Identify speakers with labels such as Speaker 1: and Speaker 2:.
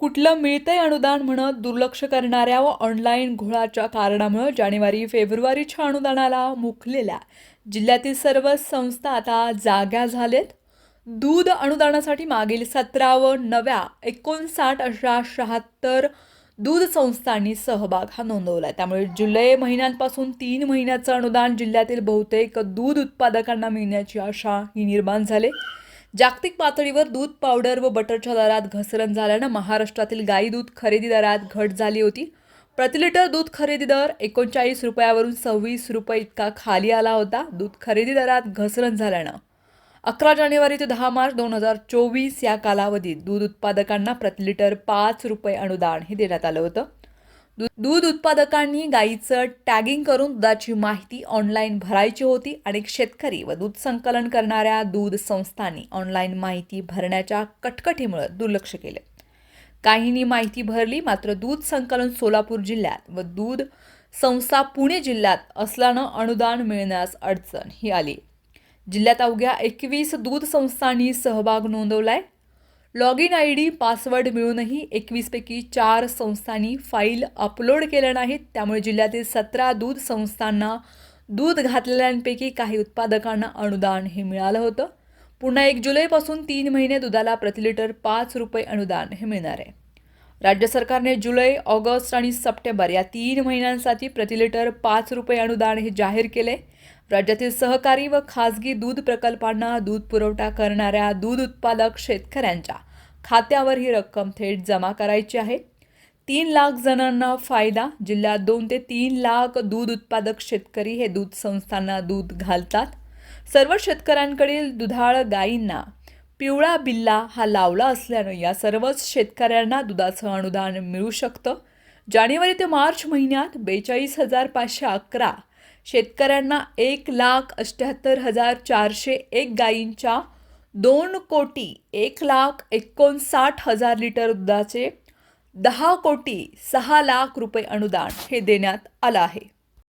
Speaker 1: कुठलं मिळतंय अनुदान म्हणत दुर्लक्ष करणाऱ्या व ऑनलाईन घोळाच्या कारणामुळे जानेवारी फेब्रुवारीच्या अनुदानाला मुकलेल्या जिल्ह्यातील सर्व संस्था आता जाग्या झालेत. दूध अनुदानासाठी मागील सतरा व नव्या एकोणसाठ अशा शहात्तर दूध संस्थांनी सहभाग हा नोंदवला आहे त्यामुळे जुलै महिन्यांपासून तीन महिन्याचं अनुदान जिल्ह्यातील बहुतेक दूध उत्पादकांना मिळण्याची आशा ही निर्माण झाली. जागतिक पातळीवर दूध पावडर व बटरच्या दरात घसरण झाल्यानं महाराष्ट्रातील गाई दूध खरेदी दरात घट झाली होती. प्रति लिटर दूध खरेदी दर एकोणचाळीस रुपयावरून सव्वीस रुपये इतका खाली आला होता. दूध खरेदी दरात घसरण झाल्यानं अकरा जानेवारी ते दहा मार्च दोन हजार चोवीस या कालावधीत दूध उत्पादकांना प्रति लिटर पाच रुपये अनुदान हे देण्यात आलं होतं. दूध उत्पादकांनी गाईचं टॅगिंग करून दुधाची माहिती ऑनलाईन भरायची होती अनेक शेतकरी व दूध संकलन करणाऱ्या दूध संस्थांनी ऑनलाईन माहिती भरण्याच्या कटकटीमुळे दुर्लक्ष केले. काहींनी माहिती भरली मात्र दूध संकलन सोलापूर जिल्ह्यात व दूध संस्था पुणे जिल्ह्यात असल्यानं अनुदान मिळण्यास अडचण ही आली. जिल्ह्यात अवघ्या एकवीस दूध संस्थांनी सहभाग नोंदवलाय. Log in I D password मिळूनही एकवीसपैकी चार संस्थांनी फाईल अपलोड केल्या नाहीत त्यामुळे जिल्ह्यातील सतरा दूध संस्थांना दूध घातलेल्यांपैकी काही उत्पादकांना अनुदान हे मिळालं होतं. पुन्हा एक जुलैपासून तीन महिने दुधाला प्रति लिटर पाच रुपये अनुदान हे मिळणार आहे. राज्य सरकारने जुलै ऑगस्ट आणि सप्टेंबर या तीन महिन्यांसाठी प्रति लिटर पाच रुपये अनुदान हे जाहीर केले. राज्यातील सहकारी व खासगी दूध प्रकल्पांना दूध पुरवठा करणाऱ्या दूध उत्पादक शेतकऱ्यांच्या खात्यावर ही रक्कम थेट जमा करायची आहे. तीन लाख जणांना फायदा जिल्ह्यात दोन ते तीन लाख दूध उत्पादक शेतकरी हे दूध संस्थांना दूध घालतात. सर्व शेतकऱ्यांकडील दुधाळ गायींना पिवळा बिल्ला हा लावला असल्यानं या सर्वच शेतकऱ्यांना दुधाचं अनुदान मिळू शकतं. जानेवारी ते मार्च महिन्यात बेचाळीस हजार पाचशे अकरा शेतकऱ्यांना एक लाख अठ्ठ्याहत्तर हजार चारशे एक गायींच्या दोन कोटी एक लाख एकोणसाठ हजार लिटर दुधाचे दहा कोटी सहा लाख रुपये अनुदान हे देण्यात आलं आहे.